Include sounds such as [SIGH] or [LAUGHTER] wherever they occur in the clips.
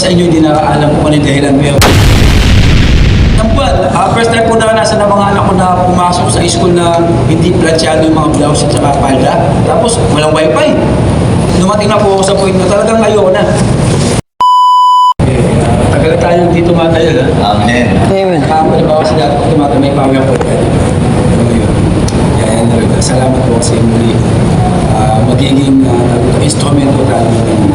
sa inyo hindi nakaalam kung ano yung dahilan pero Nampal, uh, first time po naranasan ng mga anak ko na pumasok sa school na hindi plansyado yung mga blouse at saka palda. Tapos walang wifi. Dumating na po ako sa point na talagang ayoko na. Eh, uh, tagal na tayo dito matagal ha. Amen. Amen. Nakakabali ba ako sa dati pag tumata may power po. Kaya Lord, salamat po kasi muli ah, magiging uh, instrumento tayo ng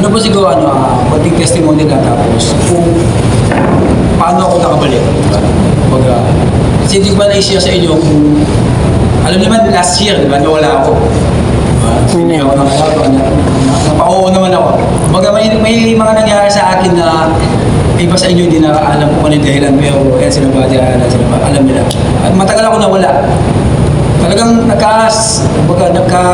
Ano po siguro, ano, uh, konting testimony na tapos kung paano ako nakabalik. Pag, ah, kasi hindi ko ba na-share sa inyo kung alam naman last year, di ba, nawala ako. Diba? Hindi ako nakalaban. Napauo naman ako. Baga may, may mga nangyari sa akin na iba sa inyo hindi nakaalam kung ano yung dahilan pero yan sila ba, diyan sila ba, alam nila. At matagal ako nawala. Talagang nagkas, baga nagka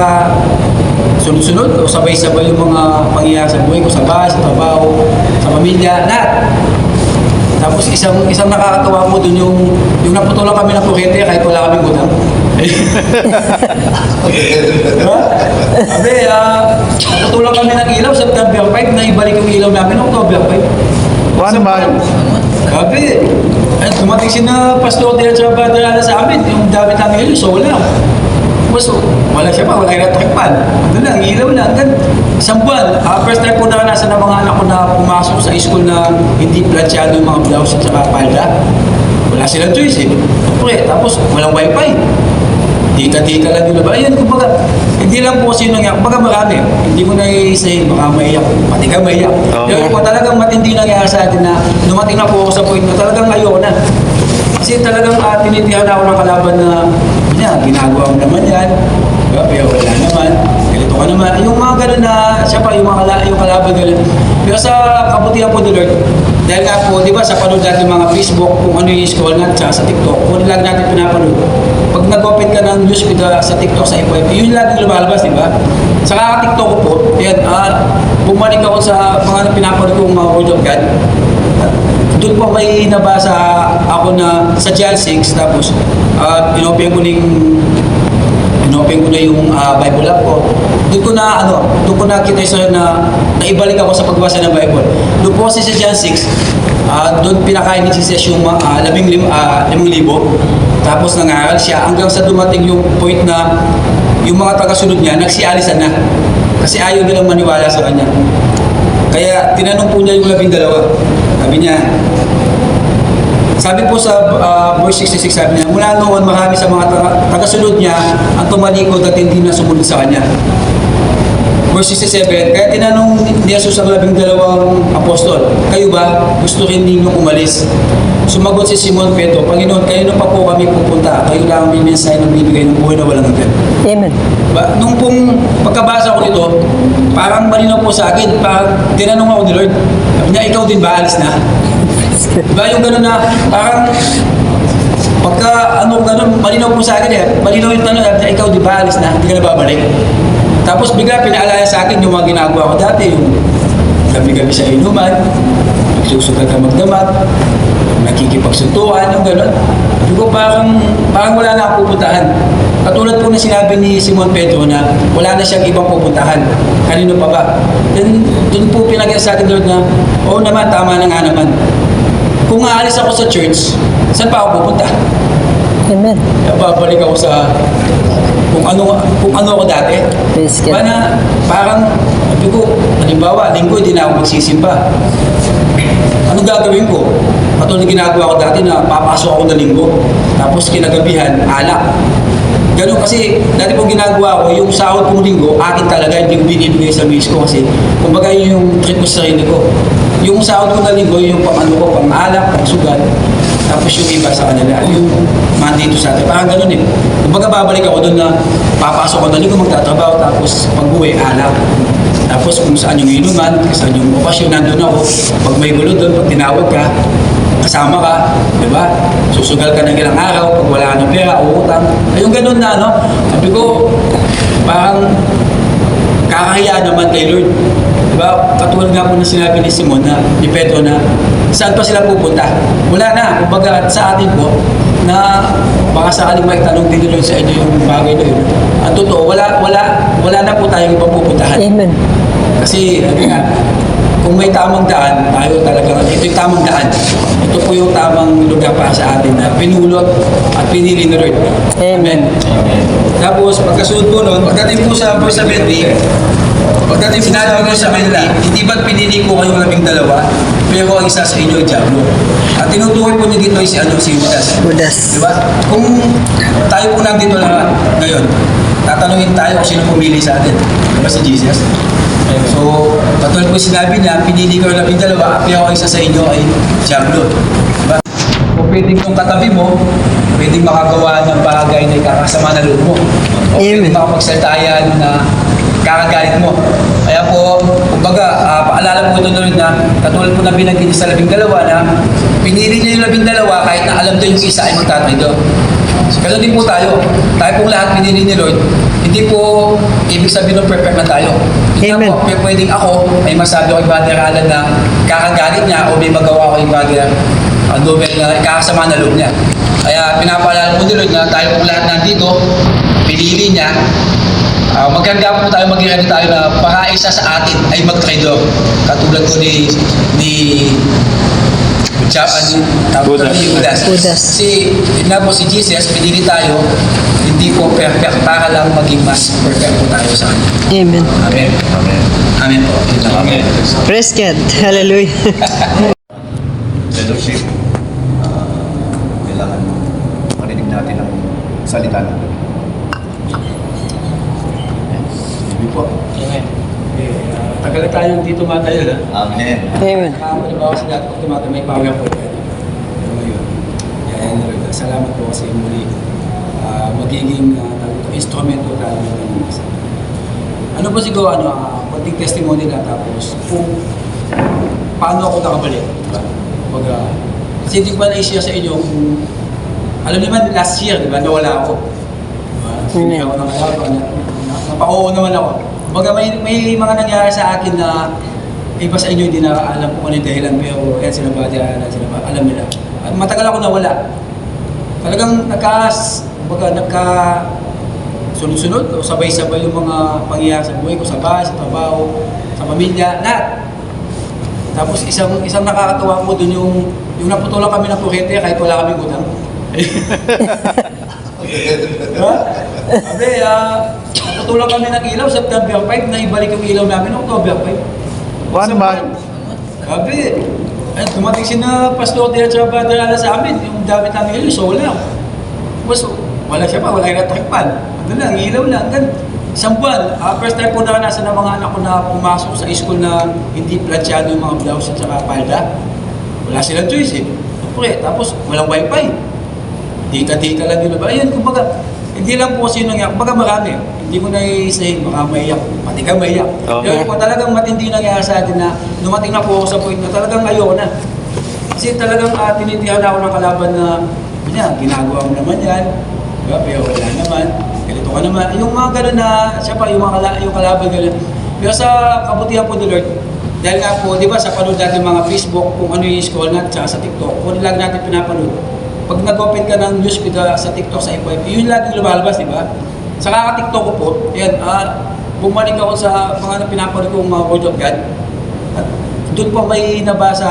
sunod-sunod o sabay-sabay yung mga pangyayari sa buhay ko, sa bahay, sa trabaho, sa pamilya, lahat. Tapos isang isang nakakatawa mo dun yung yung naputulan kami ng kuryente kahit wala kaming utang. [LAUGHS] diba? Sabi, ah, naputulan kami ng ilaw September 5 na ibalik yung ilaw namin October 5. One month. Sabi, ay, dumating si na Pastor Del Trabadala sa amin, yung dami namin ilaw, so Tapos, wala siya pa, wala electric pan. Ano lang, ilaw lang. Gan, isang buwan, ah, first time po naranasan ng mga anak ko na pumasok sa school na hindi plansyado yung mga blouse at saka palda. Wala silang choice eh. Siyempre, tapos walang wifi. Dika-dika lang yung labas. Ayun, kumbaga, hindi lang po kasi nangyari. Kumbaga marami. Hindi mo na i-say, baka maiyak. Pati ka maiyak. Oo. Pero po talagang matindi nangyari sa atin na dumating na po ako sa point na talagang ayoko na. Kasi talagang uh, tinitihan ako ng kalaban na niya, ginagawa mo naman yan. Diba? Pero wala naman. Ganito ka naman. Yung mga ganun na, siya pa, yung mga kala, yung kalaban ganun. Pero sa kabutihan po ni Lord, dahil nga po, di ba, sa panood natin mga Facebook, kung ano yung scroll natin, sa TikTok, kung lang natin pinapanood. Pag nag-open ka ng news feed ah, sa TikTok, sa FYP, yun lagi lumalabas, di ba? Sa kaka-TikTok po, yan, ah, bumalik ako sa mga pinapanood kong mga Word of God. Doon po may nabasa ako na sa John 6, tapos uh, inopen ko ning inopen ko na yung ah, Bible app ko. Doon ko na ano, doon ko nakita isa na naibalik ako sa pagbasa ng Bible. Doon po kasi sa John 6, ah, doon pinakain ni Jesus yung uh, labing lim, ah, limang libo. Tapos nangaral siya hanggang sa dumating yung point na yung mga tagasunod niya nagsialisan na. Kasi ayaw nilang maniwala sa kanya. Kaya tinanong po niya yung labing dalawa. Sabi niya, sabi po sa uh, verse 66, sabi niya, mula noon marami sa mga taga- tagasunod niya ang tumalikod at hindi na sumunod sa kanya. Verse 67, kaya tinanong ni Jesus ang labing dalawang apostol, kayo ba gusto rin ninyo umalis? Sumagot si Simon Pedro, Panginoon, kayo pa po kami pupunta. Kayo lang may mensahe ng bibigay ng buhay na walang hanggan. Amen. Ba, nung pong pagkabasa ko nito, parang malinaw po sa akin, parang tinanong ako ni Lord, sabi niya, ikaw din ba, alis na? Diba yung gano'n na, parang, pagka, ano, gano'n, malinaw po sa akin eh, malinaw yung tanong, ikaw di ba, alis na, hindi ka na babalik? Tapos bigla pinaalala sa akin yung mga ginagawa ko dati, yung gabi-gabi sa inuman, nagsusugal ka magdamat, nakikipagsuntuan, yung gano'n. Sabi ko parang, parang wala na akong pupuntahan. Katulad po na sinabi ni Simon Pedro na wala na siyang ibang pupuntahan. Kanino pa ba? Then, doon po pinagyan sa akin Lord na, oo naman, tama na nga naman. Kung aalis ako sa church, saan pa ako pupunta? Amen. Babalik ako sa kung ano kung ano ako dati. God. na parang sabi ko, halimbawa, linggo hindi na ako magsisimba. Ano gagawin ko? Katulad ginagawa ko dati na papasok ako na linggo. Tapos kinagabihan, alak. Ganun kasi, dati po ginagawa ko, yung sahod kong linggo, akin talaga, hindi ko binibigay sa miss ko kasi, kumbaga yun yung trip ko sa sarili ko. Yung sahod ko na linggo, yung pang ano ko, pang alak, tapos yung iba sa kanila, yung mandito sa atin. Parang ganun eh. Kumbaga babalik ako doon na papasok ko na linggo, magtatrabaho, tapos pag-uwi, alak. Tapos kung saan yung inuman, kung saan yung okasyon, nandun ako. Pag may gulo doon, pag tinawag ka, kasama ka, di ba? Susugal ka ng ilang araw, pag wala ka ng pera, uutang. Ay, yung ganun na, ano? Sabi ko, parang kakahiya naman kay Lord. Di ba? Katulad nga po na sinabi ni Simon na, ni Pedro na, saan pa sila pupunta? Wala na. Kumbaga sa atin po, na baka sakaling may tanong din Lord sa inyo yung bagay na yun. Ang totoo, wala, wala, wala na po tayong ibang pupuntahan. Amen. Kasi, ano nga, kung may tamang daan, tayo talaga, ito yung tamang daan. Ito po yung tamang lugar para sa atin na pinulot at pinili ni Lord. Amen. Tapos, pagkasunod po nun, pagdating po sa verse 70, pagdating sinabi ko sa kanila, hindi ba't pinili ko kayong labing dalawa, pero ang isa sa inyo ay Diablo. At tinutukoy po niya dito ay si, ano, si Judas. Judas. Di ba? Kung tayo po nandito na ngayon, tatanungin tayo kung sino pumili sa atin. Di ba si Jesus? So, katulad po sinabi niya, pinili ko yung labing dalawa, at ako isa sa inyo ay Diablo. Di ba? Kung pwedeng yung katabi mo, pwedeng makagawa ng bagay na ikakasama na loob mo. O pwedeng Amen. makapagsalita yan na kakagalit mo. Kaya po, kumbaga, ah, paalala po ito Lord na katulad po na binanggit niya sa labing dalawa na pinili niya yung labing dalawa kahit na alam to yung isa ay magtatay doon. So, ganun din po tayo. Tayo pong lahat pinili ni Lord. Hindi po ibig sabihin ng perfect na tayo. Hindi Amen. po pwedeng ako may masabi ako kay Brother Alan na kakagalit niya o may magawa ko kay Brother uh, Nobel na kakasama na loob niya. Kaya pinapaalala po ni Lord na tayo pong lahat nandito, pinili niya Ah, maganda po tayo maging ano tayo na para isa sa atin ay mag-trader. Katulad ko ni ni Japan Buddha. Judas. Judas. Si na po si Jesus pinili tayo hindi po perfect para lang maging mas perfect po tayo sa kanya. Amen. Amen. Amen. Amen po. Amen. Praise God. Hallelujah. [LAUGHS] Fellowship, ah, kailangan marinig natin ang salita ng Diyos. Sabi po. Amen. Okay, ah, tagal na tayo dito matayo na. Amen. Amen. Nakakalibawa sa lahat pag tumatay may PowerPoint ka. Pero ngayon, yan, Lord, salamat po kasi muli ah, magiging uh, instrumento tayo ng Panginoon. Ano po siguro, ano, uh, konting testimony na tapos kung paano ako nakabalik. Diba? Pag, ah, kasi hindi ko ba na-share sa inyo kung alam niyo man, last year, di ba, nawala ako. Diba? Hindi ako nakalaban. Napauo naman ako. Baga may, may mga nangyari sa akin na iba sa inyo hindi na alam kung ano yung dahilan pero yan sila ba, yan sila ba, alam nila. At matagal ako nawala. Talagang nagka, baga nagka sunod-sunod o sabay-sabay yung mga pangyayari sa buhay ko, sa bahay, sa trabaho, sa pamilya, lahat. Tapos isang isang nakakatawa po doon yung yung naputulan kami ng kuryente kahit wala kaming utang. [LAUGHS] Diba? [LAUGHS] Sabi, ah, naputulan kami ng ilaw September 5 na ibalik yung ilaw namin October 5. One month. Sabi, ay, dumating si na Pastor Dia at saka Brother Ala sa amin, yung damit namin ilaw, solar. Tapos, wala siya pa, wala yung electric pan. Ano lang, ilaw lang. Gan, isang buwan. Ah, first time po naranasan ng mga anak ko na pumasok sa school na hindi plansyado yung mga blouse at saka palda. Wala silang choice eh. Siyempre, tapos walang wifi. Dita-dita lang yun. Ayun, kumbaga, hindi lang po kasi nangyari. Kumbaga marami. Hindi ko na i-say, baka maiyak. Pati ka maiyak. Oo. Pero kung talagang matindi nangyari sa atin na dumating na po ako sa point na talagang ayoko na. Kasi talagang uh, tinitihan ako ng kalaban na, yan, ginagawa mo naman yan. Diba? Pero wala naman. Ganito ka naman. Yung mga gano'n na, siya pa, yung, mga kala, yung kalaban gano'n. Pero sa kabutihan po ni Lord, dahil nga po, di ba, sa panood natin mga Facebook, kung ano yung scroll natin, sa TikTok, kung lang natin pinapanood. Pag nag-open ka ng news feed sa TikTok, sa FYP, yun laging lumalabas, di ba? Sa kaka-TikTok ko po, yan, ah, bumalik ako sa mga pinapanood kong mga Word of God. At doon po may nabasa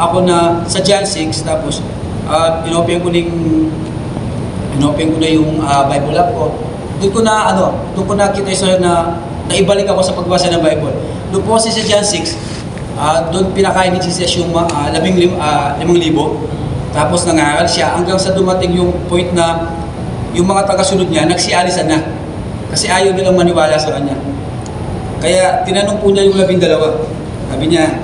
ako na sa John 6, tapos uh, inopen ko ning inopen ko na yung ah, Bible app ko. Doon ko na ano, doon ko nakita sir na naibalik ako sa pagbasa ng Bible. Doon po kasi sa John 6, ah, doon pinakain ni Jesus yung ah, labing lim, ah, limang libo. Tapos nangaral siya hanggang sa dumating yung point na yung mga tagasunod niya nagsialisan na. Kasi ayaw nilang maniwala sa kanya. Kaya tinanong po niya yung labing dalawa. Sabi niya,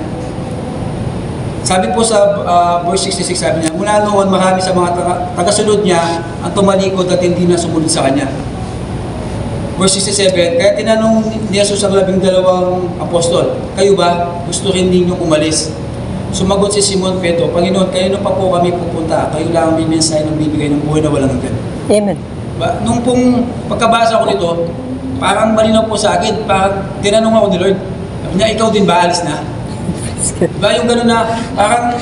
sabi po sa ah, verse 66, sabi niya, mula noon marami sa mga taga- tagasunod niya ang tumalikod at hindi na sumunod sa kanya. Verse 67, kaya tinanong ni Jesus ang labing dalawang apostol, kayo ba gusto rin ninyong umalis? Sumagot si Simon Pedro, Panginoon, kanino pa po kami pupunta? Kayo lang ang may mensahe ng bibigay ng buhay na walang hanggan. Amen. Ba, nung pong pagkabasa ko nito, parang malinaw po sa akin, parang tinanong ako ni Lord, sabi niya, ikaw din ba alis na? [LAUGHS] Diba yung gano'n na, parang,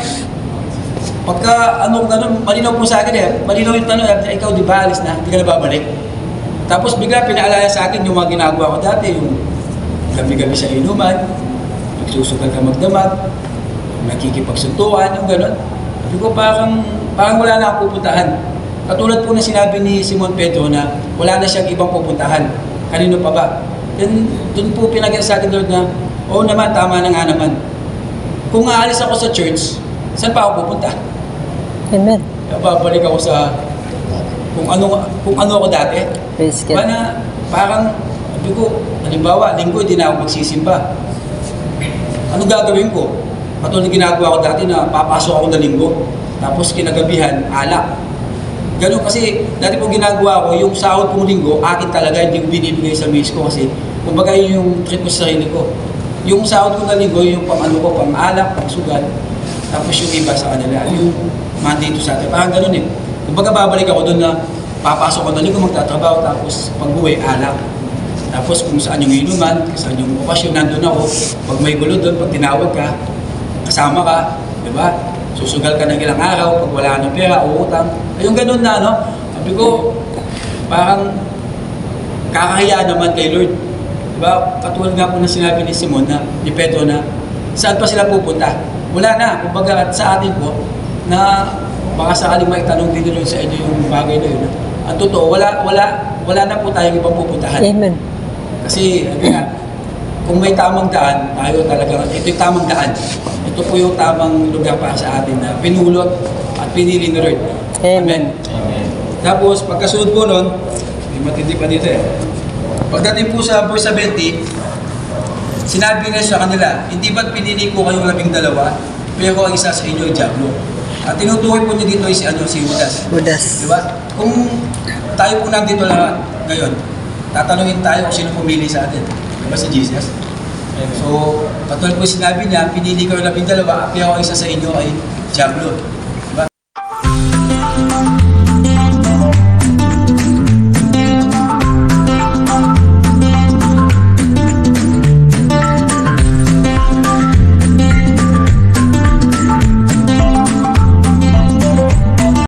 pagka ano gano'n, malinaw po sa akin eh, malinaw yung tanong, sabi niya, ikaw di ba alis na? Hindi ka na babalik? Tapos bigla pinaalala sa akin yung mga ginagawa ko dati, yung gabi-gabi sa inuman, nagsusugal ka magdamag, nakikipagsuntuan, yung gano'n. Sabi ko, parang, parang wala na akong pupuntahan. Katulad po na sinabi ni Simon Pedro na wala na siyang ibang pupuntahan. Kanino pa ba? Then, doon po pinagyan sa akin Lord na, oo naman, tama na nga naman. Kung aalis ako sa church, saan pa ako pupunta? Amen. Babalik ako sa kung ano kung ano ako dati. Praise God. Parang, sabi ko, halimbawa, linggo, hindi na ako magsisimba. Ano gagawin ko? Katulad ng ginagawa ko dati na papasok ako na linggo. Tapos kinagabihan, alak. Ganun kasi, dati po ginagawa ko, yung sahod kong linggo, akin talaga, hindi ko binibigay sa miss ko kasi, kumbaga yun yung trip ko sa sarili ko. Yung sahod ko na linggo, yung pang ano ko, pang alak, pang tapos yung iba sa kanila, yung Monday to Saturday, parang ganun eh. Kumbaga babalik ako doon na papasok ko na linggo, magtatrabaho, tapos pag uwi, alak. Tapos kung saan yung inuman, kung saan yung okasyon, nandun ako. Pag may gulo doon, pag tinawag ka, kasama ka, di ba? Susugal ka ng ilang araw, pag wala ka ng pera, uutang. Ay, yung ganun na, no? Sabi ko, parang kakahiya naman kay Lord. Di ba? Katulad nga po na sinabi ni Simon na, ni Pedro na, saan pa sila pupunta? Wala na. Kumbaga sa atin po, na baka sakaling may tanong din Lord sa inyo yung bagay na yun. Ang totoo, wala, wala, wala na po tayong ibang pupuntahan. Amen. Kasi, ano nga, kung may tamang daan, tayo talaga, ito yung tamang daan. Ito po yung tamang lugar para sa atin na pinulot at pinili ni Lord. Amen. Tapos, pagkasunod po nun, may matindi pa dito eh. Pagdating po sa verse 70, sinabi niya sa kanila, hindi ba't pinili ko kayong labing dalawa, pero ang isa sa inyo ay Diablo. At tinutukoy po niya dito ay si, ano, si Judas. Budas. Di ba? Kung tayo po nandito lahat ngayon, tatanungin tayo kung sino pumili sa atin. Di ba si Jesus? So, katulad po sinabi niya, pinili ko yung labing dalawa, pero ang isa sa inyo ay Diablo.